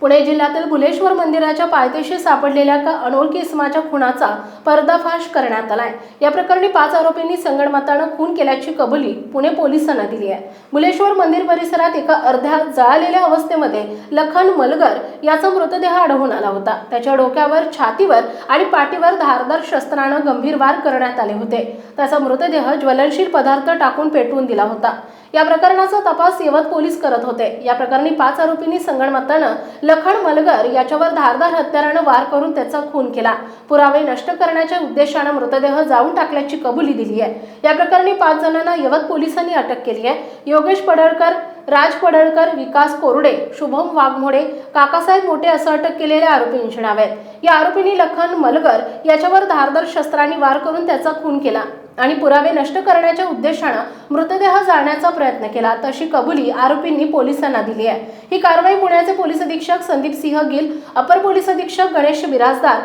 पुणे जिल्ह्यातील भुलेश्वर मंदिराच्या पायथ्याशी सापडलेल्या का अनोळखी इसमाच्या खुनाचा पर्दाफाश करण्यात आलाय. या प्रकरणी पाच आरोपींनी संगणमतानं खून केल्याची कबुली पुणे पोलिसांना दिली आहे. भुलेश्वर मंदिर परिसरात एका अर्ध्या जळालेल्या अवस्थेमध्ये लखन मलगर याचा मृतदेह आढळून आला होता. त्याच्या डोक्यावर छातीवर आणि पाठीवर धारदार शस्त्रानं गंभीर वार करण्यात आले होते. त्याचा मृतदेह ज्वलनशील पदार्थ टाकून पेटवून दिला होता. या प्रकरणाचा तपास यवत पोलीस करत होते. या प्रकरणी पाच आरोपींनी संगणमतानं लखन मलगर याच्यावर धारदार हत्यारानं वार करून त्याचा खून केला. पुरावे नष्ट करण्याच्या उद्देशानं मृतदेह जाऊन टाकल्याची कबुली दिली आहे. या प्रकरणी पाच जणांना यवत पोलिसांनी अटक केली आहे. योगेश पडळकर राज पडळकर विकास कोरडे शुभम वाघमोडे काकासाहेब मोठे असं अटक केलेल्या आरोपींची नाव आहेत. या आरोपींनी लखन मलगर याच्यावर धारदार शस्त्रांनी वार करून त्याचा खून केला. आणि पुरावे नष्ट करण्याच्या उद्देशानं मृतदेह जाळण्याचा प्रयत्न केला तशी कबुली आरोपींनी पोलिसांना दिली आहे. ही कारवाई पुण्याचे पोलीस अधीक्षक संदीप सिंह गिल अपर पोलीस अधीक्षक गणेश बिराजदार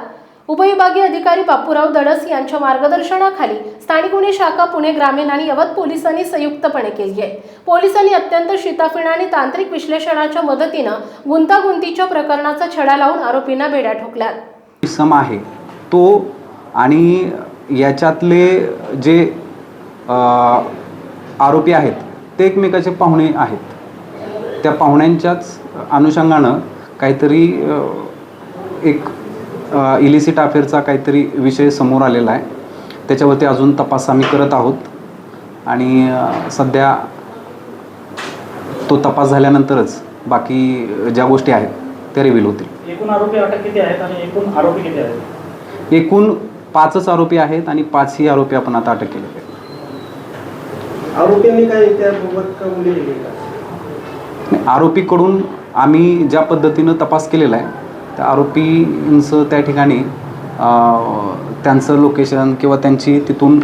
उपविभागीय अधिकारी बापूराव दडस यांच्या मार्गदर्शनाखाली स्थानिक गुन्हे शाखा पुणे ग्रामीण आणि यवत पोलिसांनी संयुक्तपणे केली आहे. पोलिसांनी अत्यंत शिताफीण आणि तांत्रिक विश्लेषणाच्या मदतीनं गुंतागुंतीच्या प्रकरणाचा छडा लावून आरोपींना बेड्या ठोकल्या सम आहे तो आणि याच्यातले जे आरोपी आहेत ते एकमेकाचे पाहुणे आहेत. त्या पाहुण्यांच्याच अनुषंगानं काहीतरी एक इलिसिट अफेअरचा काहीतरी विषय समोर आलेला आहे. त्याच्यावरती अजून तपास आम्ही करत आहोत. आणि सध्या तो तपास झाल्यानंतरच बाकी ज्या गोष्टी आहेत त्या रिव्हील होतील. एकूण आरोपी अटक किती आहेत आणि एकूण आरोपी किती आहेत? एकूण पाचच आरोपी आहेत आणि पाचही आरोपी आपण आता अटक केलेले आहेत. आरोपींनी काय त्याबाबत कबुली दिली का? आणि आरोपीकडून आम्ही ज्या पद्धतीनं तपास केलेला आहे त्या आरोपींचं त्या ठिकाणी अं, त्यांचं लोकेशन किंवा त्यांची तिथून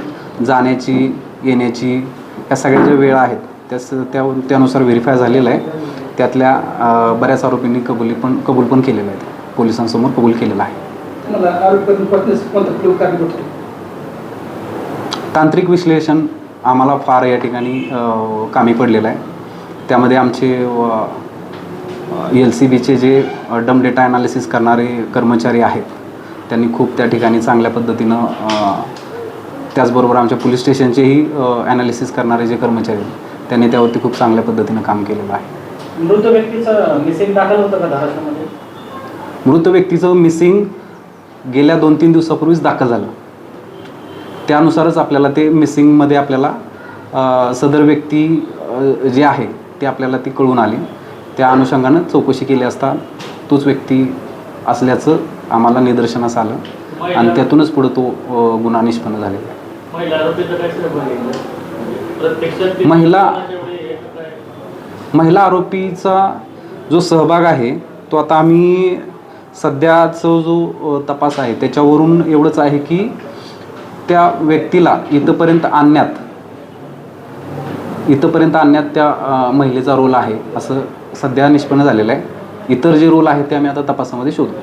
जाण्याची येण्याची या सगळ्या ज्या वेळा आहेत त्यास त्या त्यानुसार व्हेरीफाय झालेलं आहे. त्यातल्या अं, बऱ्याच आरोपींनी कबुली पण कबूल पण केलेलं आहे. पोलिसांसमोर कबूल केलेलं आहे. तांत्रिक विश्लेषण आम्हाला फार या ठिकाणी कामी पडलेलं आहे. त्यामध्ये आमचे एल सी बीचे जे डम डेटा ॲनालिसिस करणारे कर्मचारी आहेत त्यांनी खूप त्या ठिकाणी चांगल्या पद्धतीनं त्याचबरोबर आमच्या पोलीस स्टेशनचेही ॲनालिसिस करणारे जे कर्मचारी आहेत त्यांनी त्यावरती खूप चांगल्या पद्धतीनं काम केलेलं आहे. मृत व्यक्तीचं मिसिंग दाखल होतं का धाराशिवमध्ये? मृत व्यक्तीचं मिसिंग गेल्या दोन तीन दिवसापूर्वीच दाखल झालं. त्यानुसारच आपल्याला ते मिसिंगमध्ये आपल्याला सदर व्यक्ती जे आहे ते आपल्याला ती कळून आली. त्या अनुषंगानं चौकशी केली असता तोच व्यक्ती असल्याचं आम्हाला निदर्शनास आलं. आणि त्यातूनच पुढं तो गुन्हा निष्पन्न झालेला महिला महिला आरोपीचा जो सहभाग आहे तो आता आम्ही सध्याचा जो तपास आहे त्याच्यावरून एवढंच आहे की त्या व्यक्तीला इथंपर्यंत आणण्यात इथंपर्यंत आणण्यात त्या महिलेचा रोल आहे असं सध्या निष्पन्न झालेलं आहे. इतर जे रोल आहेत ते आम्ही आता तपासामध्ये शोधू.